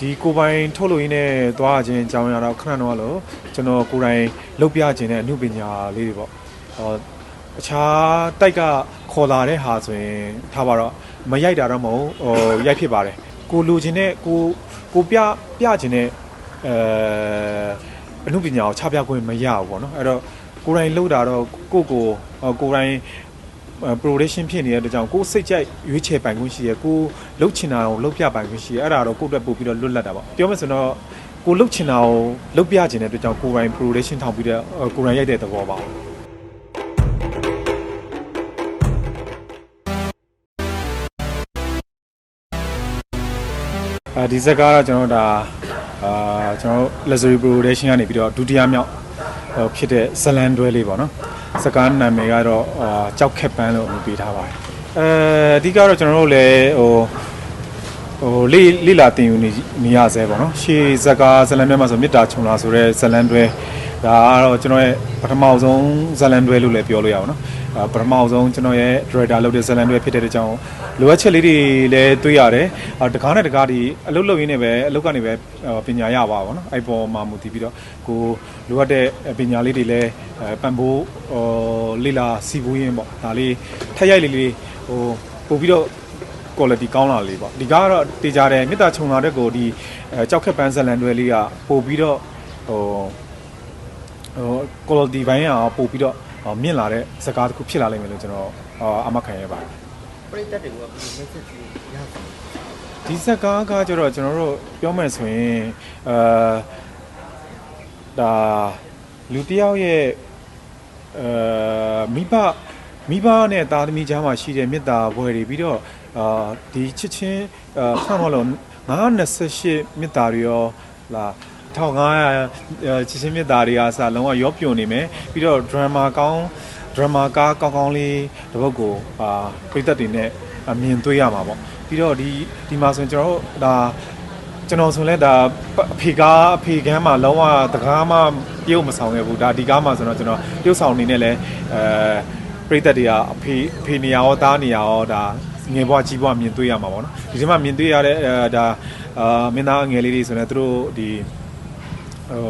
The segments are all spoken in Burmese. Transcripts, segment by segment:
ဒီကိုပိုင်ထုတ်လို့ရင်းနဲ့သွားခြင်းအကြောင်းရတော့ခဏတော့လို့ကျွန်တော်ကိုယ်တိုင်လုပ်ပြခြင်းတဲ့အမှုပညာလေးတွေပေါ့ဟောအခြားတိုက်ကခေါ်လာတဲ့ဟာဆိုရင်ထားပါတော့မရိုက်တာတော့မဟုတ်ဟိုရိုက်ဖြစ်ပါတယ်ကိုလိုချင်တဲ့ကိုကိုပြပြခြင်းတဲ့အဲအမှုပညာကိုချပြခွင့်မရဘူးပေါ့နော်အဲ့တော့ကိုယ်တိုင်လုပ်တာတော့ကိုယ့်ကိုဟောကိုယ်တိုင် production ဖြစ်နေတဲ့အတွက်ကြောင့်ကိုယ်စိတ်ကြိုက်ရွေးချယ်ပိုင်ခွင့်ရှိရယ်ကိုယ်လှုပ်ချင်တာကိုလှုပ်ပြပိုင်ခွင့်ရှိရယ်အဲ့ဒါတော့ကိုယ့်အတွက်ပို့ပြီးတော့လွတ်လပ်တာပေါ့ပြောမယ်ဆိုတော့ကိုယ်လှုပ်ချင်တာကိုလှုပ်ပြချင်တဲ့အတွက်ကြောင့်ကိုယ်တိုင် production ထောင်ပြီးတော့အော်ကိုယ်တိုင်ရိုက်တဲ့သဘောပါအဲဒီဇက်ကားတော့ကျွန်တော်တို့ဒါအာကျွန်တော်တို့ luxury production ကနေပြီးတော့ဒုတိယမြောက်ဟိုဖြစ်တဲ့ဇလန်တွဲလေးပေါ့နော် စကားနာမည်ကတော့အာကြောက်ခက်ပန်းလို့အမည်ပေးထားပါတယ်အဲအဓိကတော့ကျွန်တော်တို့လည်းဟိုဟိုလေးလေးလာတင်ယူနေနေရဆဲပေါ့နော်ရှေးဇက်ကားဇလန်တွဲမှာဆိုမေတ္တာချုံလာဆိုတဲ့ဇလန်တွဲ ဒါကတော့ကျွန်တော်ရဲ့ပထမဆုံးဇလန်တွဲလို့လည်းပြောလို့ရပါတော့အာပထမဆုံးကျွန်တော်ရဲ့ director လုပ်တဲ့ဇလန်တွဲဖြစ်တဲ့ကြောင့်လိုအပ်ချက်လေးတွေလည်းတွေးရတယ်အာတကားနဲ့တကားဒီအလုပ်လုပ်ရင်းနဲ့ပဲအလုပ်ကနေပဲအာပညာရပါပါတော့အဲ့ပေါ်မှာမူတည်ပြီးတော့ကိုလိုအပ်တဲ့ပညာလေးတွေလည်းအဲပံ့ပိုးဟိုလေးလာစီပူးရင်းပေါ့ဒါလေးထက်ရိုက်လေးလေးဟိုပို့ပြီးတော့ quality ကောင်းလာလေးပေါ့ဒီကားကတော့တေချာတယ်မေတ္တာခြုံလာတဲ့ကိုဒီအဲကြောက်ခက်ပန်းဇလန်တွဲလေးကပို့ပြီးတော့ဟို ဟို quality ဘိုင်းကပို့ပြီးတော့ဟိုမြင့်လာတဲ့ဇာတ်ကားတစ်ခုဖြစ်လာလိမ့်မယ်လို့ကျွန်တော်အာအမခံရပါတယ်ပရိသတ်တွေကဘယ်လို message ကိုရသလဲဒီဇက်ကားကကျတော့ကျွန်တော်တို့ပြောမယ်ဆိုရင်အာဒါလူတစ်ယောက်ရဲ့အာမိဘမိဘနဲ့သားသမီးကြားမှာရှိတဲ့မေတ္တာဘွယ်တွေပြီးတော့အာဒီချစ်ချင်းအာဆမ်းမလို့928မေတ္တာတွေရောလာ 1500ချစ်ချင်းမေတ္တာတွေအားစလုံးဝရောပြွန်နေမယ်ပြီးတော့ drama ကောင်း drama ကားကောင်းကောင်းလေးတစ်ပုတ်ကိုအာပြည့်သက်တွေနဲ့အမြင်တွေ့ရမှာပေါ့ပြီးတော့ဒီဒီမှာဆိုရင်ကျွန်တော်တို့ဒါကျွန်တော်ဆိုလဲဒါအဖေကားအဖေကမ်းမှာလုံးဝတကားမှပြုတ်မဆောင်ခဲ့ဘူးဒါဒီကားမှာဆိုတော့ကျွန်တော်ပြုတ်ဆောင်နေနဲ့လဲအဲပြည့်သက်တွေကအဖေအဖေနေရာရောသားနေရာရောဒါငယ်ဘွားကြီးဘွားမြင်တွေ့ရမှာပေါ့နော်ဒီထဲမှာမြင်တွေ့ရတဲ့အဲဒါအာမင်းသားငယ်လေးတွေဆိုရင်သူတို့ဒီ ဟို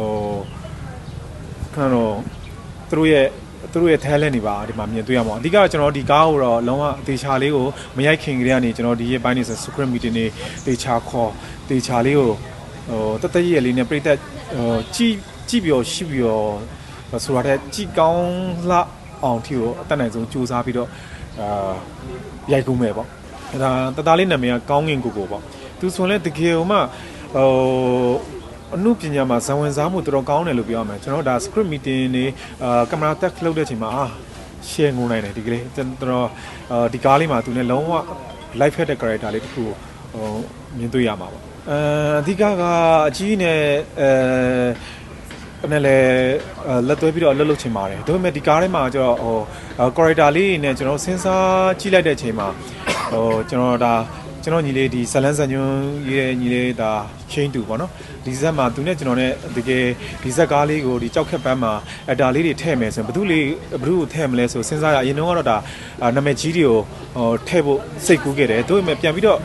ခဏတော့သူတို့ရဲ့သူတို့ရဲ့ talent တွေပါဒီမှာမြင်တွေ့ရမှာပေါ့အဓိကကျွန်တော်ဒီကားကိုတော့လုံးဝအသေးချာလေးကိုမရိုက်ခင်ကလေးကနေကျွန်တော်ဒီရဲ့ပိုင်းနေဆို secret meeting တွေတေချာခေါ်တေချာလေးကိုဟိုတသက်ရည်လေးနဲ့ပြိသက်ဟိုကြည့်ကြည့်ပြီးတော့ရှိပြီးတော့ဆိုတာတဲ့ကြည့်ကောင်းလှအောင်ထီကိုအတက်နိုင်ဆုံးစူးစမ်းပြီးတော့အာရိုက်ကူးမယ်ပေါ့ဒါတသားလေးနာမည်ကကောင်းငင်ကိုကိုပေါ့သူဆိုရင်လည်းတကယ်ဟိုမှဟို အမှုပညာမှာဇံဝင်စားမှုတော်တော်ကောင်းတယ်လို့ပြောရမယ်ကျွန်တော်ဒါ script meeting တွေအာကင်မရာတက်လုပ်တဲ့အချိန်မှာအာ share ငုံနိုင်တယ်ဒီကလေးကျွန်တော်အာဒီကားလေးမှာသူနဲ့လုံးဝ live ဖက်တဲ့ character လေးတစ်ခုကိုဟိုမြင်တွေ့ရမှာပေါ့အဲအဓိကကအကြီးနဲ့အဲနဲ့လေလက်သွဲပြီးတော့အလုပ်လုပ်ချင်ပါတယ်ဒါပေမဲ့ဒီကားထဲမှာကျတော့ဟို character လေးနဲ့ကျွန်တော်စဉ်းစားကြည့်လိုက်တဲ့အချိန်မှာဟိုကျွန်တော်ဒါ ကျွန်တော်ညီလေးဒီဇလန်းဇန်ညွန်းရဲ့ညီလေးဒါချင်းတူပေါ့နော်ဒီဇက်မှာသူနဲ့ကျွန်တော်နဲ့တကယ်ဒီဇက်ကားလေးကိုဒီကြောက်ခက်ပန်းမှာအတာလေးတွေထည့်မယ်ဆိုရင်ဘယ်သူလေးဘယ်သူကိုထည့်မလဲဆိုစဉ်းစားရအရင်တော့ကတော့ဒါနာမည်ကြီးတွေကိုဟိုထည့်ဖို့စိတ်ကူးခဲ့တယ်ဒါပေမဲ့ပြန်ပြီးတော့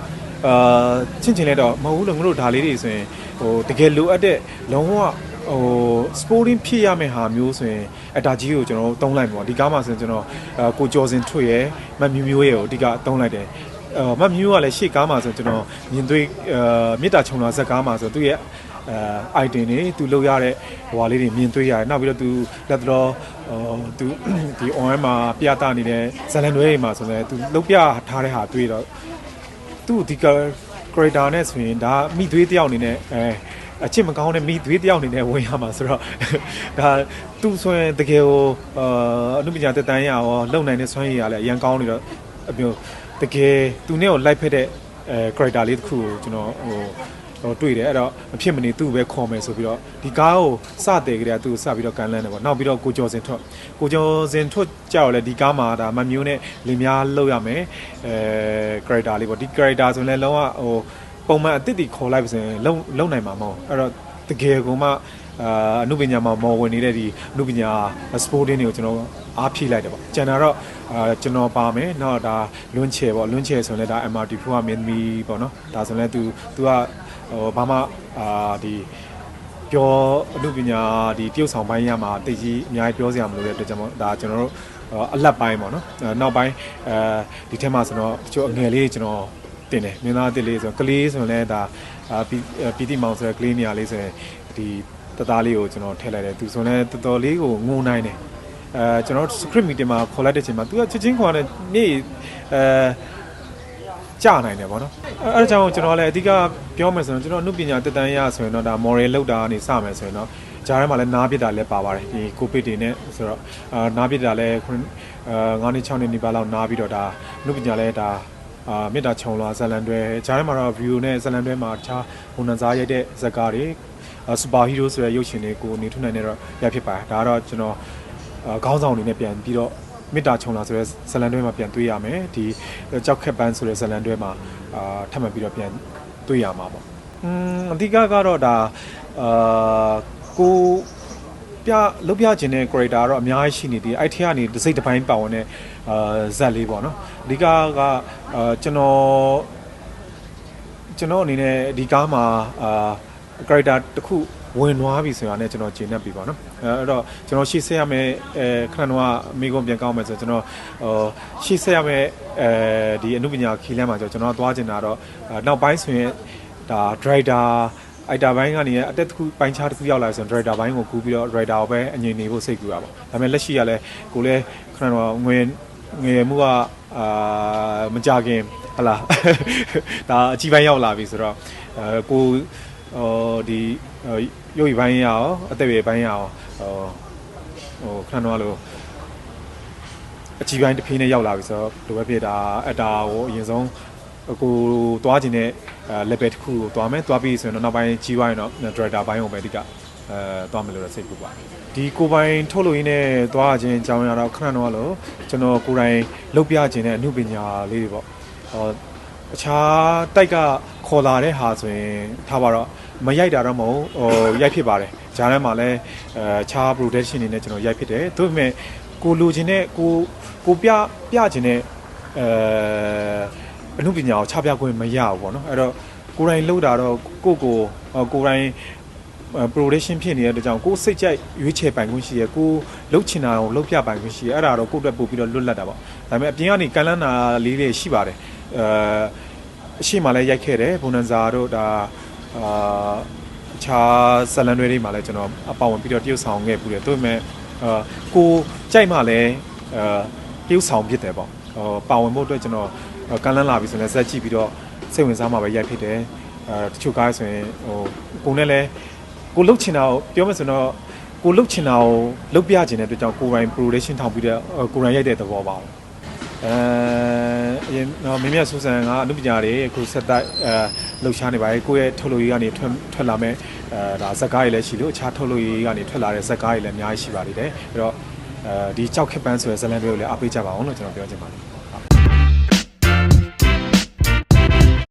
အာချင်းချင်းလဲတော့မဟုတ်ဘူးလို့ငါတို့ဒါလေးတွေဆိုရင်ဟိုတကယ်လိုအပ်တဲ့လုံးဝဟို sporting ဖြစ်ရမယ့်ဟာမျိုးဆိုရင်အတာကြီးကိုကျွန်တော်တုံးလိုက်ပေါ့ဒီကားမှာဆိုရင်ကျွန်တော်အာကိုကျော်စင်ထွေရဲ့မမျိုးမျိုးရဲ့ကိုအဓိကတုံးလိုက်တယ် အော်မမျိုးကလည်းရှေ့ကားမှာဆိုကျွန်တော်မြင်တွေ့အာမေတ္တာချုံလာဇက်ကားမှာဆိုသူ့ရဲ့အဲ item တွေသူလုပ်ရတဲ့ဟိုဟာလေးတွေမြင်တွေ့ရတယ်နောက်ပြီးတော့သူလက်တော်ဟိုသူဒီ online မှာပြသနေတဲ့ဇလန်တွေမှာဆိုရင်သူလုပ်ပြထားတဲ့ဟာတွေ့တော့သူ့ဒီ creator နဲ့ဆိုရင်ဒါမိသွေးတယောက်အနေနဲ့အဲအချစ်မကောင်းတဲ့မိသွေးတယောက်အနေနဲ့ဝင်ရမှာဆိုတော့ဒါသူဆိုရင်တကယ်ကိုအာအနုပညာတက်တန်းရရောလုံနိုင်တဲ့စွမ်းရည်ရလည်းအရန်ကောင်းနေတော့အမျိုး တကယ်သူနဲ့ကိုလိုက်ဖက်တဲ့အဲ character လေးတစ်ခုကိုကျွန်တော်ဟိုဟိုတွေ့တယ်အဲ့တော့မဖြစ်မနေသူ့ကိုပဲခေါ်မယ်ဆိုပြီးတော့ဒီကားကိုစတယ်ကြတဲ့သူ့ကိုစပြီးတော့ကန်လန်းတယ်ပေါ့နောက်ပြီးတော့ကိုကျော်စင်ထွတ်ကိုကျော်စင်ထွတ်ကြောက်လဲဒီကားမှာဒါမမျိုးနဲ့လင်များလောက်ရမယ်အဲ character လေးပေါ့ဒီ character ဆိုရင်လည်းလုံးဝဟိုပုံမှန်အစ်စ်တီခေါ်လိုက်ပါဆိုရင်လုံလုံနိုင်မှာမဟုတ်အဲ့တော့တကယ်ကိုမှ အာအနုပညာမှာမော်ဝင်နေတဲ့ဒီအနုပညာ sporting တွေကိုကျွန်တော်အားဖြည့်လိုက်တယ်ပေါ့ကျန်တာတော့အာကျွန်တော်ပါမယ်နောက်ဒါလွန်းချယ်ပေါ့လွန်းချယ်ဆိုရင်လည်းဒါ MRT4 ကမင်းမီပေါ့နော်ဒါဆိုရင်လည်း तू तू ကဟိုဘာမှအာဒီပြောအမှုပညာဒီတရုတ်ဆောင်ပိုင်းရမှာတိတ်ကြီးအများကြီးပြောစရာမလိုတဲ့အတွက်ကြောင့်မို့ဒါကျွန်တော်တို့အလက်ပိုင်းပေါ့နော်အဲနောက်ပိုင်းအဲဒီထဲမှာဆိုတော့တချို့အငယ်လေးကျွန်တော်တင်တယ်မင်းသားအစ်စ်လေးဆိုတော့ကလေးဆိုရင်လည်းဒါအာပီပီတိမောင်ဆိုတဲ့ကလေးနေရာလေးဆိုရင်ဒီ တသားလေးကိုကျွန်တော်ထည့်လိုက်တယ်သူဆိုရင်လည်းတော်တော်လေးကိုငိုနိုင်တယ်အဲကျွန်တော် script meeting မှာခေါ်လိုက်တဲ့ချိန်မှာသူကချက်ချင်းခေါ်တယ်နေ့အဲကြာနိုင်တယ်ဗောနော်အဲအဲဒါကြောင့်ကျွန်တော်လည်းအဓိကပြောမယ်ဆိုရင်ကျွန်တော်အမှုပညာတက်တန်းရဆိုရင်တော့ဒါ moral လောက်တာကနေစမယ်ဆိုရင်တော့ဂျားထဲမှာလည်းနားပြစ်တာလည်းပါပါတယ်ဒီကိုပစ်တွေနဲ့ဆိုတော့အာနားပြစ်တာလည်းခုအာ9နှစ်6နှစ်နီးပါးလောက်နားပြီးတော့ဒါအမှုပညာလည်းဒါအာမေတ္တာခြုံလွှာဇလန်တွဲဂျားထဲမှာတော့ view နဲ့ဇလန်တွဲမှာတခြားဝန်နံစားရိုက်တဲ့ဇာတ်ကားတွေ စူပါဟီးရိုးဆိုတဲ့ရုပ်ရှင်တွေကိုနေထွန်းနိုင်နေတော့ရဖြစ်ပါတယ်ဒါကတော့ကျွန်တော်အာခေါင်းဆောင်အနေနဲ့ပြန်ပြီးတော့မေတ္တာခြုံလာဆိုတဲ့ဇလန်တွဲမှာပြန်တွေ့ရမယ်ဒီကြောက်ခက်ပန်းဆိုတဲ့ဇလန်တွဲမှာအာထပ်မံပြီးတော့ပြန်တွေ့ရမှာပေါ့อืมအဓိကကတော့ဒါအာကိုပြလုတ်ပြခြင်းတဲ့ character ကတော့အများကြီးရှိနေသေးတယ်အဲ့ထက်ကနေတစ်စိတ်တစ်ပိုင်းပါဝင်တဲ့အာဇက်လေးပေါ့နော်အဓိကကအာကျွန်တော်ကျွန်တော်အနေနဲ့ဒီကားမှာအာ character တစ်ခုဝင်သွားပြီဆိုတာနဲ့ကျွန်တော်ဂျင်းနေပြီပေါ့နော်အဲအဲ့တော့ကျွန်တော်ရှေ့ဆက်ရမယ့်အဲခဏတော့မိကုံပြန်ကောင်းမယ်ဆိုတော့ကျွန်တော်ဟိုရှေ့ဆက်ရမယ့်အဲဒီအမှုပညာခီးလမ်းမှာကျွန်တော်သွားကျင်တာတော့နောက်ပိုင်းဆိုရင်ဒါ driver အိုက်တာဘိုင်းကနေအတက်တစ်ခုပိုင်းခြားတစ်ခုရောက်လာဆိုရင် driver ဘိုင်းကိုကူးပြီးတော့ driver ကိုပဲအငြိမ်နေဖို့စိတ်ကူတာပေါ့ဒါပေမဲ့လက်ရှိကလည်းကိုလည်းခဏတော့ငွေငွေမှုကအာမကြခင်ဟလာဒါအကြီးပိုင်းရောက်လာပြီဆိုတော့အဲကို ဟိုဒီရုပ်ရည်ပိုင်းရအောင်အသက်ရည်ပိုင်းရအောင်ဟိုဟိုခဏတော့လို့အကြီးပိုင်းတစ်ဖေးနဲ့ရောက်လာပြီဆိုတော့လိုပဲဖြစ်တာအတာကိုအရင်ဆုံးကိုသွားခြင်းနဲ့အဲ level တစ်ခုကိုသွားမယ်သွားပြီးဆိုရင်တော့နောက်ပိုင်းကြီးပိုင်းတော့ director ဘိုင်းကိုပဲအဓိကအဲသွားမယ်လို့တော့စိတ်ကူပါဒီကိုပိုင်ထုတ်လို့ရင်းနဲ့သွားခြင်းအကြောင်းရတော့ခဏတော့လို့ကျွန်တော်ကိုယ်တိုင်လုပ်ပြခြင်းနဲ့အမှုပညာလေးတွေပေါ့ဟောအခြားတိုက်ကခေါ်လာတဲ့ဟာဆိုရင်ထားပါတော့ မရိုက်တာတော့မဟုတ်ဟိုရိုက်ဖြစ်ပါတယ်ဂျားထဲမှာလည်းအဲခြား production တွေနဲ့ကျွန်တော်ရိုက်ဖြစ်တယ်ဒါပေမဲ့ကိုလိုချင်တဲ့ကိုကိုပြပြချင်တဲ့အဲအမှုပညာကိုချပြခွင့်မရဘူးပေါ့နော်အဲ့တော့ကိုယ်တိုင်လှုပ်တာတော့ကိုကိုကိုယ်တိုင် production ဖြစ်နေတဲ့အတွက်ကြောင့်ကိုယ်စိတ်ကြိုက်ရွေးချယ်ပိုင်ခွင့်ရှိရယ်ကိုလှုပ်ချင်တာကိုလှုပ်ပြပိုင်ခွင့်ရှိရယ်အဲ့ဒါတော့ကိုယ့်အတွက်ပို့ပြီးတော့လွတ်လပ်တာပေါ့ဒါပေမဲ့အပြင်ကနေကန်လန်းတာလေးတွေရှိပါတယ်အဲအရှိမှလည်းရိုက်ခဲ့တယ်ဘုံနန်ဇာတို့ဒါ အာအခြားဇလန်တွေတွေမှာလည်းကျွန်တော်အပါဝင်ပြီးတော့တရုတ်ဆောင်ခဲ့ပူတယ်ဒါပေမဲ့အာကိုကြိုက်မှလည်းအာတရုတ်ဆောင်ဖြစ်တယ်ပေါ့ဟောပါဝင်ဖို့အတွက်ကျွန်တော်ကန်လန်းလာပြီဆိုရင်လည်းဇက်ကြည့်ပြီးတော့စိတ်ဝင်စားမှပဲရိုက်ဖြစ်တယ်အဲတချို့ကားဆိုရင်ဟိုကိုနဲ့လည်းကိုလှုပ်ချင်တာကိုပြောမယ်ဆိုတော့ကိုလှုပ်ချင်တာကိုလှုပ်ပြချင်တဲ့အတွက်ကြောင့်ကိုယ်ပိုင် production ထောင်ပြီးတော့ကိုယ်တိုင်ရိုက်တဲ့သဘောပါပဲအဲအရင်တော့မင်းမြတ်ဆူဆန်ကအမှုပညာတွေအခုဆက်တိုက်အဲ လှုပ်ရှားနေပါတယ်ကိုယ့်ရဲ့ထုတ်လို့ရေးကနေထွက်ထွက်လာမဲ့အဲဒါဇက်ကားတွေလည်းရှိလို့အခြားထုတ်လို့ရေးကနေထွက်လာတဲ့ဇက်ကားတွေလည်းအများကြီးရှိပါသေးတယ်အဲ့တော့အဲဒီကြောက်ခက်ပန်းဆိုတဲ့ဇလန်တွေကိုလည်းအားပေးကြပါအောင်လို့ကျွန်တော်ပြောချင်ပါတယ်